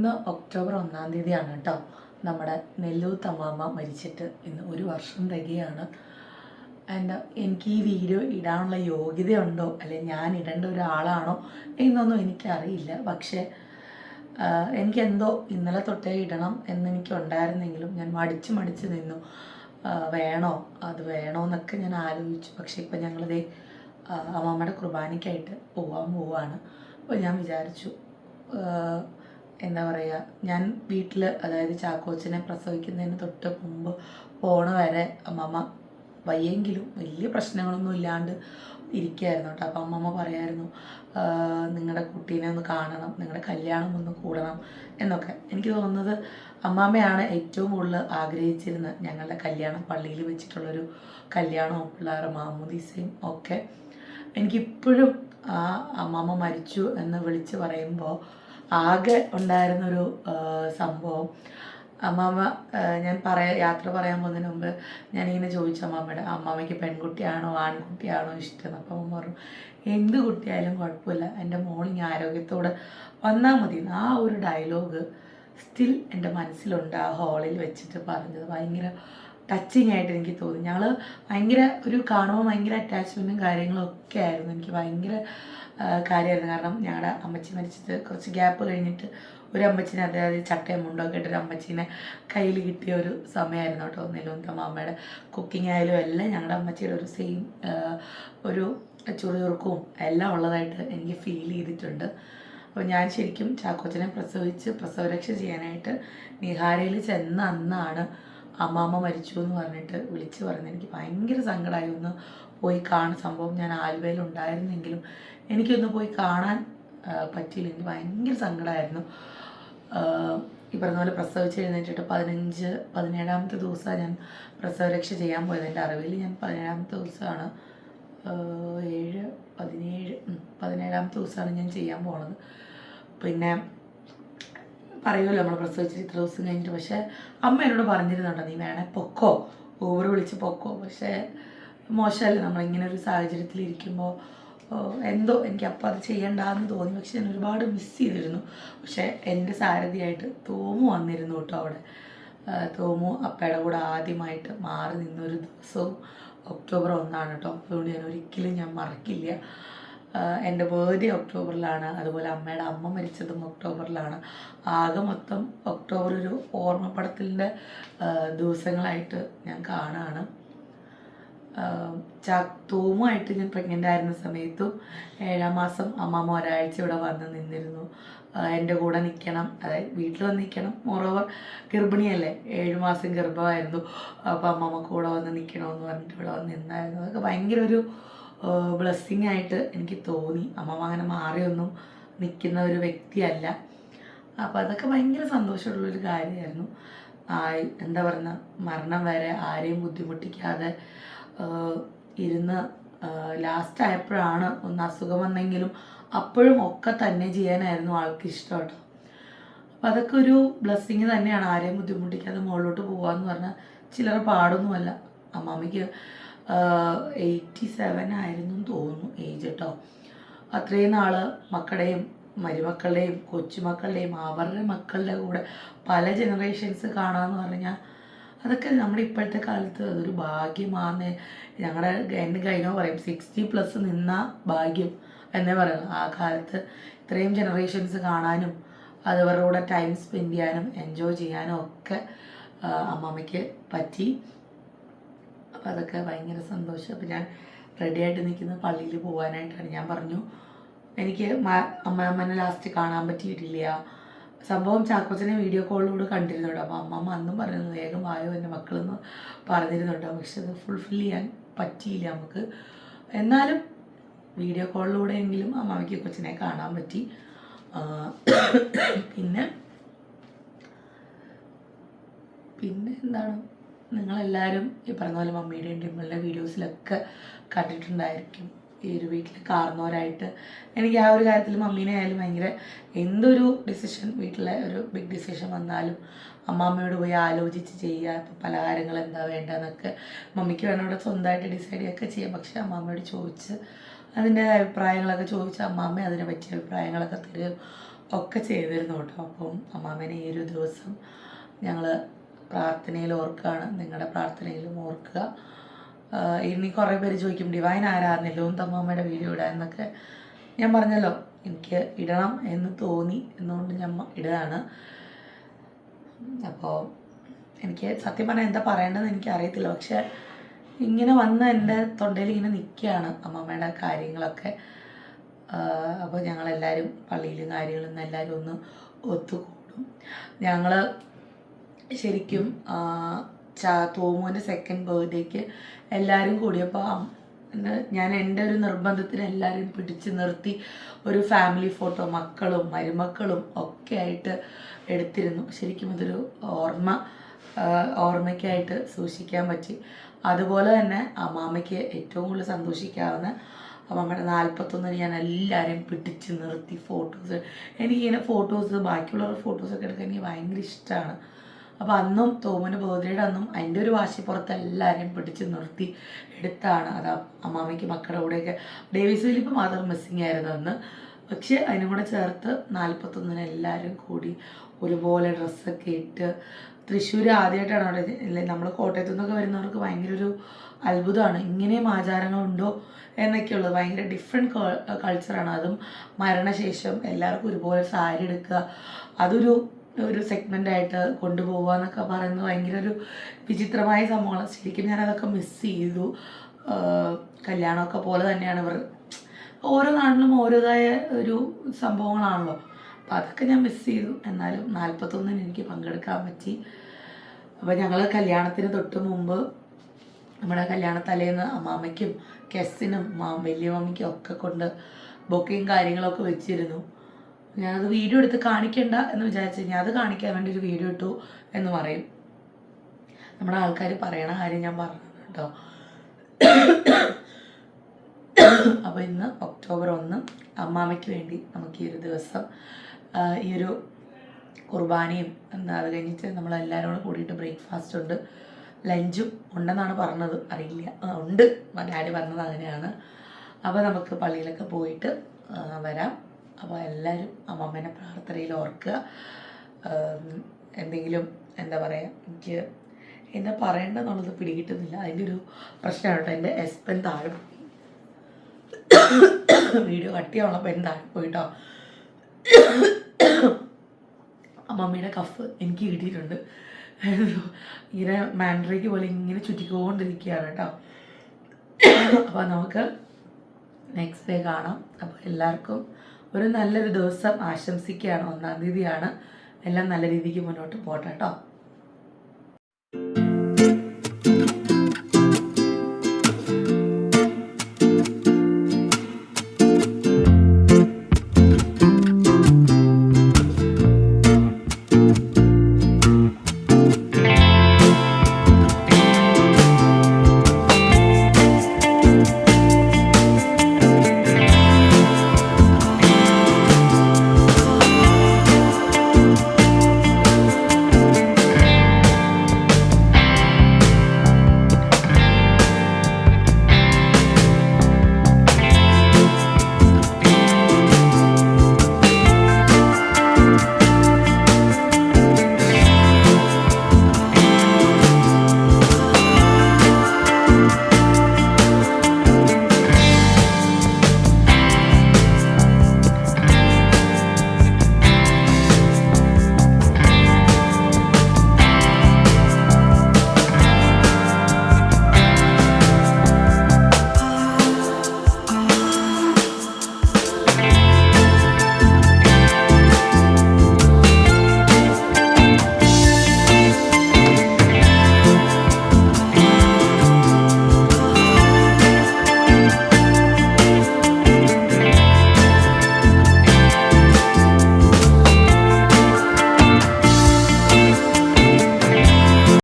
ഇന്ന് ഒക്ടോബർ ഒന്നാം തീയതിയാണ് കേട്ടോ. നമ്മുടെ നെല്ലൂർ തമാമ മരിച്ചിട്ട് ഇന്ന് ഒരു വർഷം തികയാണ്. ആൻഡ് എനിക്ക് ഈ വീഡിയോ ഇടാനുള്ള യോഗ്യതയുണ്ടോ? അല്ലെങ്കിൽ ഞാൻ ഇടേണ്ട ഒരാളാണോ? എന്നൊന്നും എനിക്കറിയില്ല. പക്ഷേ എനിക്കെന്തോ ഇന്നലെ തൊട്ടേ ഇടണം എന്നെനിക്ക് ഉണ്ടായിരുന്നെങ്കിലും ഞാൻ മടിച്ച് മടിച്ച് നിന്നു. വേണോ? അത് വേണോ എന്നൊക്കെ ഞാൻ ആലോചിച്ചു. പക്ഷേ ഇപ്പം ഞങ്ങളിതേ അമ്മമ്മയുടെ കുർബാനയ്ക്കായിട്ട് പോവാൻ പോവാണ്. അപ്പോൾ ഞാൻ വിചാരിച്ചു എന്താ പറയുക ഞാൻ വീട്ടിൽ അതായത് ചാക്കോച്ചനെ പ്രസവിക്കുന്നതിന് തൊട്ട് മുമ്പ് പോണ വരെ അമ്മമ്മ വയ്യെങ്കിലും വലിയ പ്രശ്നങ്ങളൊന്നും ഇല്ലാണ്ട് ഇരിക്കുകയായിരുന്നു കേട്ടോ. അപ്പം അമ്മമ്മ പറയായിരുന്നു നിങ്ങളുടെ കുട്ടീനെ ഒന്ന് കാണണം നിങ്ങളുടെ കല്യാണം ഒന്ന് കൂടണം എന്നൊക്കെ. എനിക്ക് തോന്നുന്നത് അമ്മാമ്മയാണ് ഏറ്റവും കൂടുതൽ ആഗ്രഹിച്ചിരുന്നത് ഞങ്ങളുടെ കല്യാണം പള്ളിയിൽ വെച്ചിട്ടുള്ളൊരു കല്യാണവും പിള്ളേരുടെ മാമോദീസയും ഒക്കെ. എനിക്കിപ്പോഴും ആ അമ്മാമ്മ മരിച്ചു എന്ന് വിളിച്ച് പറയുമ്പോൾ ആകെ ഉണ്ടായിരുന്നൊരു സംഭവം. അമ്മാമ്മ ഞാൻ പറയാ യാത്ര പറയാൻ പോകുന്നതിന് മുമ്പ് ഞാനിങ്ങനെ ചോദിച്ചു അമ്മാമ്മയുടെ അമ്മാമ്മയ്ക്ക് പെൺകുട്ടിയാണോ ആൺകുട്ടിയാണോ ഇഷ്ടം? അപ്പം അമ്മ പറഞ്ഞു എന്ത് കുട്ടിയായാലും കുഴപ്പമില്ല. എന്റെ മോളിങ് ആരോഗ്യത്തോടെ വന്നാൽ മതി. ആ ഒരു ഡയലോഗ് സ്റ്റിൽ എന്റെ മനസ്സിലുണ്ട് ആ ഹാളിൽ വെച്ചിട്ട് പറഞ്ഞത്. ഭയങ്കര ടച്ചിങ് ആയിട്ട് എനിക്ക് തോന്നി. ഞങ്ങൾ ഭയങ്കര ഒരു കാണുമ്പോൾ ഭയങ്കര അറ്റാച്ച്മെന്റും കാര്യങ്ങളും ഒക്കെ ആയിരുന്നു. എനിക്ക് ഭയങ്കര കാര്യമായിരുന്നു കാരണം ഞങ്ങളുടെ അമ്മച്ചി മരിച്ചത് കുറച്ച് ഗ്യാപ്പ് കഴിഞ്ഞിട്ട് ഒരു അമ്മച്ചിനെ അതായത് ചട്ടയും മുണ്ടൊക്കെ ഇട്ടൊരു അമ്മച്ചീനെ കയ്യിൽ കിട്ടിയ ഒരു സമയമായിരുന്നു കേട്ടോ. നെല്ലുന്തമ്മ മാമയുടെ കുക്കിംഗ് ആയാലും എല്ലാം ഞങ്ങളുടെ അമ്മച്ചിയുടെ ഒരു സെയിം ഒരു ചുറുചുറുക്കവും എല്ലാം ഉള്ളതായിട്ട് എനിക്ക് ഫീൽ ചെയ്തിട്ടുണ്ട്. അപ്പോൾ ഞാൻ ശരിക്കും ചാക്കോച്ചനെ പ്രസവിച്ച് പ്രസവരക്ഷ ചെയ്യാനായിട്ട് നിഹാരയിൽ ചെന്ന അന്നാണ് അമ്മാമ്മ മരിച്ചു എന്ന് പറഞ്ഞിട്ട് വിളിച്ച് പറഞ്ഞു എനിക്ക് ഭയങ്കര സങ്കടമായി ഒന്ന് പോയി കാണുന്ന സംഭവം ഞാൻ ആലുവയിൽ ഉണ്ടായിരുന്നെങ്കിലും എനിക്കൊന്ന് പോയി കാണാൻ പറ്റിയില്ല. എനിക്ക് ഭയങ്കര സങ്കടമായിരുന്നു ഈ പറഞ്ഞ പോലെ പ്രസവിച്ച് എഴുന്നേറ്റിട്ട് പതിനഞ്ച് പതിനേഴാമത്തെ ദിവസമാണ് ഞാൻ പ്രസവരക്ഷ ചെയ്യാൻ പോയത്. എന്റെ അറിവിൽ ഞാൻ പതിനേഴാമത്തെ ദിവസമാണ് ഏഴ് പതിനേഴ് പതിനേഴാമത്തെ ദിവസമാണ് ഞാൻ ചെയ്യാൻ പോണത്. പിന്നെ പറയുമല്ലോ നമ്മൾ പ്രസവിച്ചിട്ട് ഇത്ര ദിവസം കഴിഞ്ഞിട്ട്. പക്ഷേ അമ്മ എന്നോട് പറഞ്ഞിരുന്നുണ്ടോ നീ വേണേ പൊക്കോ? ഊബർ വിളിച്ച് പൊക്കോ? പക്ഷേ മോശമല്ലേ. നമ്മളിങ്ങനെ ഒരു സാഹചര്യത്തിൽ ഇരിക്കുമ്പോൾ എന്തോ എനിക്ക് അപ്പം അത് ചെയ്യണ്ടെന്ന് തോന്നി. പക്ഷെ ഞാൻ ഒരുപാട് മിസ് ചെയ്തിരുന്നു. പക്ഷേ എന്റെ സാരഥിയായിട്ട് തോമു വന്നിരുന്നു കേട്ടോ അവിടെ. തോമു അപ്പയുടെ കൂടെ ആദ്യമായിട്ട് മാറി നിന്നൊരു ദിവസവും ഒക്ടോബർ ഒന്നാണ് കേട്ടോ. അതുകൊണ്ട് ഞാൻ ഒരിക്കലും ഞാൻ മറക്കില്ല. എന്റെ ബർത്ത്ഡേ ഒക്ടോബറിലാണ്. അതുപോലെ അമ്മയുടെ അമ്മ മരിച്ചതും ഒക്ടോബറിലാണ്. ആകെ മൊത്തം ഒക്ടോബർ ഒരു ഓർമ്മപ്പടത്തിന്റെ ദിവസങ്ങളായിട്ട് ഞാൻ കാണാണ്. ചാ തോമുമായിട്ട് ഞാൻ പ്രഗ്നന്റ് ആയിരുന്ന സമയത്തും ഏഴാം മാസം അമ്മമ്മ ഒരാഴ്ച ഇവിടെ വന്ന് നിന്നിരുന്നു. എന്റെ കൂടെ നിൽക്കണം അതായത് വീട്ടിൽ വന്ന് നിൽക്കണം മോറോവർ ഗർഭിണിയല്ലേ? ഏഴ് മാസം ഗർഭമായിരുന്നു. അപ്പോൾ അമ്മമ്മ കൂടെ വന്ന് നിൽക്കണമെന്ന് പറഞ്ഞിട്ട് ഇവിടെ വന്ന് നിന്നായിരുന്നു. അതൊക്കെ ഭയങ്കര ഒരു ബ്ലെസ്സിങ് ആയിട്ട് എനിക്ക് തോന്നി. അമ്മമ്മ അങ്ങനെ മാറിയൊന്നും നിൽക്കുന്ന ഒരു വ്യക്തിയല്ല. അപ്പോൾ അതൊക്കെ ഭയങ്കര സന്തോഷമുള്ളൊരു കാര്യമായിരുന്നു. എന്താ പറയുക മരണം വരെ ആരെയും ബുദ്ധിമുട്ടിക്കാതെ ഇരുന്ന് ലാസ്റ്റ് ആയപ്പോഴാണ് ഒന്ന് അസുഖം വന്നെങ്കിലും അപ്പോഴും ഒക്കെ തന്നെ ചെയ്യാനായിരുന്നു ആൾക്ക് ഇഷ്ടം കേട്ടോ അപ്പം അതൊക്കെ ഒരു ബ്ലെസ്സിങ് തന്നെയാണ്. ആരെയും ബുദ്ധിമുട്ടിക്കാതെ മുകളിലോട്ട് പോകാമെന്ന് പറഞ്ഞാൽ ചിലർ പാടൊന്നുമല്ല. അമ്മാമ്മയ്ക്ക് എയ്റ്റി സെവൻ ആയിരുന്നു തോന്നുന്നു ഏജ് കേട്ടോ അത്രയും നാൾ മക്കളുടെയും മരുമക്കളുടെയും കൊച്ചുമക്കളുടെയും അവരുടെ മക്കളുടെ കൂടെ പല ജനറേഷൻസ് കാണാമെന്ന് പറഞ്ഞാൽ അതൊക്കെ നമ്മുടെ ഇപ്പോഴത്തെ കാലത്ത് അതൊരു ഭാഗ്യമാണ് ഞങ്ങളുടെ എന്റെ കഴിഞ്ഞോ പറയും സിക്സ്റ്റി പ്ലസ് നിന്ന ഭാഗ്യം എന്നേ പറയുന്നത് ആ കാലത്ത് ഇത്രയും ജനറേഷൻസ് കാണാനും അതവരുടെ കൂടെ ടൈം സ്പെൻഡ് ചെയ്യാനും എൻജോയ് ചെയ്യാനും ഒക്കെ അമ്മമ്മയ്ക്ക് പറ്റി. അപ്പോൾ അതൊക്കെ ഭയങ്കര സന്തോഷം. അപ്പോൾ ഞാൻ റെഡി ആയിട്ട് നിൽക്കുന്നത് പള്ളിയിൽ പോകാനായിട്ടാണ് ഞാൻ പറഞ്ഞു. എനിക്ക് അമ്മ അമ്മമ്മനെ ലാസ്റ്റ് കാണാൻ പറ്റിയിട്ടില്ല. സംഭവം ചാക്കോച്ചനെ വീഡിയോ കോളിലൂടെ കണ്ടിരുന്നുണ്ട്. അപ്പോൾ അമ്മമ്മ അന്നും പറയുന്നത് വേഗം വായോ എന്റെ മക്കളെന്ന് പറഞ്ഞിരുന്നുണ്ട്. പക്ഷെ അത് ഫുൾഫിൽ ചെയ്യാൻ പറ്റിയില്ല നമുക്ക്. എന്നാലും വീഡിയോ കോളിലൂടെയെങ്കിലും അമ്മാമ്മയ്ക്ക് കൊച്ചിനെ കാണാൻ പറ്റി. പിന്നെ പിന്നെ എന്താണ്? നിങ്ങളെല്ലാവരും ഈ പറഞ്ഞ പോലെ മമ്മിയുടെയും ഡിമ്മിളുടെ വീഡിയോസിലൊക്കെ കണ്ടിട്ടുണ്ടായിരിക്കും. ഈ ഒരു വീട്ടിൽ കാർന്നവരായിട്ട്. എനിക്ക് ആ ഒരു കാര്യത്തിൽ മമ്മീനെ ആയാലും ഭയങ്കര എന്തൊരു ഡിസിഷൻ വീട്ടിലെ ഒരു ബിഗ് ഡിസിഷൻ വന്നാലും അമ്മാമ്മയോട് പോയി ആലോചിച്ച് ചെയ്യുക ഇപ്പം പലഹാരങ്ങൾ എന്താ വേണ്ടതെന്നൊക്കെ മമ്മിക്ക് വേണോടെ സ്വന്തമായിട്ട് ഡിസൈഡ് ചെയ്യുകയൊക്കെ ചെയ്യാം. പക്ഷേ അമ്മാമ്മയോട് ചോദിച്ച് അതിന്റെ അഭിപ്രായങ്ങളൊക്കെ ചോദിച്ച് അമ്മാമ്മ അതിനെ പറ്റിയ അഭിപ്രായങ്ങളൊക്കെ തരുകയും ഒക്കെ ചെയ്തിരുന്നു കേട്ടോ. അപ്പം അമ്മാമ്മേനെ ഈ ഒരു ദിവസം ഞങ്ങൾ പ്രാർത്ഥനയിൽ ഓർക്കുകയാണ്. നിങ്ങളുടെ പ്രാർത്ഥനയിലും ഓർക്കുക. ഇനി കുറേ പേര് ചോദിക്കും ഡിവൈൻ ആരാധനയിലും തമ്മമ്മയുടെ വീഡിയോ ഇടാൻ എന്നൊക്കെ. ഞാൻ പറഞ്ഞല്ലോ എനിക്ക് ഇടണം എന്ന് തോന്നി എന്നുകൊണ്ട് ഞാൻ ഇടുകയാണ്. അപ്പോൾ എനിക്ക് സത്യം പറഞ്ഞാൽ എന്താ പറയേണ്ടതെന്ന് എനിക്ക് അറിയത്തില്ല പക്ഷെ ഇങ്ങനെ വന്ന് എന്റെ തൊണ്ടയിൽ ഇങ്ങനെ നിൽക്കുകയാണ് അമ്മമ്മയുടെ കാര്യങ്ങളൊക്കെ. അപ്പോൾ ഞങ്ങളെല്ലാവരും പള്ളിയിലും കാര്യങ്ങളും എല്ലാവരും ഒന്ന് ഒത്തുകൂടും. ഞങ്ങൾ ശരിക്കും തോമുവിന്റെ സെക്കൻഡ് ബർത്ത്ഡേക്ക് എല്ലാവരും കൂടിയപ്പോൾ ഞാൻ എന്റെ ഒരു നിർബന്ധത്തിന് എല്ലാവരും പിടിച്ച് നിർത്തി ഒരു ഫാമിലി ഫോട്ടോ മക്കളും മരുമക്കളും ഒക്കെ ആയിട്ട് എടുത്തിരുന്നു. ശരിക്കും അതൊരു ഓർമ്മ ഓർമ്മയ്ക്കായിട്ട് സൂക്ഷിക്കാൻ പറ്റി. അതുപോലെ തന്നെ അമ്മാമ്മയ്ക്ക് ഏറ്റവും കൂടുതൽ സന്തോഷിക്കാവുന്ന അമ്മമ്മയുടെ നാൽപ്പത്തൊന്നിന് ഞാൻ എല്ലാവരെയും പിടിച്ച് നിർത്തി ഫോട്ടോസ് എനിക്കിങ്ങനെ ഫോട്ടോസ് ബാക്കിയുള്ളവരുടെ ഫോട്ടോസൊക്കെ എടുക്കാൻ എനിക്ക് ഭയങ്കര ഇഷ്ടമാണ് അപ്പോൾ അന്നും തോമന് ബോധയുടെ അന്നും അതിന്റെ ഒരു വാശി പുറത്ത് എല്ലാവരെയും പിടിച്ച് നിർത്തി എടുത്താണ്. അത് അമ്മാമ്മയ്ക്ക് മക്കളുടെ കൂടെയൊക്കെ. ഡേവിസ് ഫിലിപ്പ് മാത്രം മിസ്സിങ് ആയിരുന്നു അന്ന്. പക്ഷേ അതിനും കൂടെ ചേർത്ത് നാൽപ്പത്തൊന്നിന് എല്ലാവരും കൂടി ഒരുപോലെ ഡ്രസ്സൊക്കെ ഇട്ട് തൃശ്ശൂർ ആദ്യമായിട്ടാണ് അവിടെ അല്ലെ നമ്മൾ കോട്ടയത്തു നിന്നൊക്കെ വരുന്നവർക്ക് ഭയങ്കര ഒരു അത്ഭുതമാണ്. ഇങ്ങനെയും ആചാരങ്ങളുണ്ടോ എന്നൊക്കെയുള്ളത് ഭയങ്കര ഡിഫറെന്റ് കൾച്ചറാണ് അതും മരണശേഷം എല്ലാവർക്കും ഒരുപോലെ സാരി എടുക്കുക. അതൊരു ഒരു സെഗ്മെന്റ് ആയിട്ട് കൊണ്ടുപോകുക എന്നൊക്കെ പറയുന്നത് ഭയങ്കര ഒരു വിചിത്രമായ സംഭവമാണ്. ശരിക്കും ഞാനതൊക്കെ മിസ് ചെയ്തു. കല്യാണമൊക്കെ പോലെ തന്നെയാണ് ഇവർ. ഓരോ നാട്ടിലും ഓരോതായ ഒരു സംഭവങ്ങളാണല്ലോ. അപ്പം അതൊക്കെ ഞാൻ മിസ് ചെയ്തു. എന്നാലും നാൽപ്പത്തൊന്നിന് എനിക്ക് പങ്കെടുക്കാൻ പറ്റി. അപ്പോൾ ഞങ്ങൾ കല്യാണത്തിന് തൊട്ട് മുമ്പ് നമ്മുടെ കല്യാണ തലേന്ന് അമ്മാമ്മയ്ക്കും കെസ്സിനും മാ വലിയ ഒക്കെ കൊണ്ട് ബൊക്കയും കാര്യങ്ങളൊക്കെ വെച്ചിരുന്നു. ഞാനത് വീഡിയോ എടുത്ത് കാണിക്കണ്ട എന്ന് വിചാരിച്ചു ഞാൻ അത് കാണിക്കാൻ വേണ്ടി ഒരു വീഡിയോ ഇട്ടു എന്ന് പറയും. നമ്മുടെ ആൾക്കാർ പറയണ കാര്യം ഞാൻ പറഞ്ഞു കേട്ടോ. അപ്പോൾ ഇന്ന് ഒക്ടോബർ ഒന്ന് അമ്മാമ്മയ്ക്ക് വേണ്ടി നമുക്ക് ഈ ഒരു ദിവസം ഈ ഒരു കുർബാനയും എന്താ അത് കഴിഞ്ഞിട്ട് നമ്മളെല്ലാവരും കൂടെ കൂടിയിട്ട് ബ്രേക്ക്ഫാസ്റ്റ് ഉണ്ട്. ലഞ്ചും ഉണ്ടെന്നാണ് പറഞ്ഞത്. അറിയില്ല. ഉണ്ട്. ഡാഡി പറഞ്ഞത് അങ്ങനെയാണ്. അപ്പോൾ നമുക്ക് പള്ളിയിലൊക്കെ പോയിട്ട് വരാം. അപ്പോൾ എല്ലാവരും അമ്മമ്മേനെ പ്രാർത്ഥനയിൽ ഓർക്കുക. എന്തെങ്കിലും എന്താ പറയുക എനിക്ക് എന്താ പറയേണ്ടതെന്നുള്ളത് പിടികിട്ടുന്നില്ല. അതിന്റെ ഒരു പ്രശ്നമാണ് കേട്ടോ. എന്റെ എസ് പെൻ താഴെ വീഡിയോ കട്ട് ചെയ്യാനുള്ള താഴെ പോയിട്ടോ അമ്മമ്മയുടെ കഫ് എനിക്ക് കിട്ടിയിട്ടുണ്ട്. ഇങ്ങനെ മാൻഡ്രയ്ക്ക് പോലെ ഇങ്ങനെ ചുറ്റിക്കൊണ്ടിരിക്കുകയാണ് കേട്ടോ. അപ്പോൾ നമുക്ക് നെക്സ്റ്റ് ഡേ കാണാം. അപ്പോൾ എല്ലാവർക്കും ഒരു നല്ലൊരു ദിവസം ആശംസിക്കുകയാണ് ഒന്നാം തീയതിയാണ്. എല്ലാം നല്ല രീതിക്ക് മുന്നോട്ട് പോട്ടെ കേട്ടോ.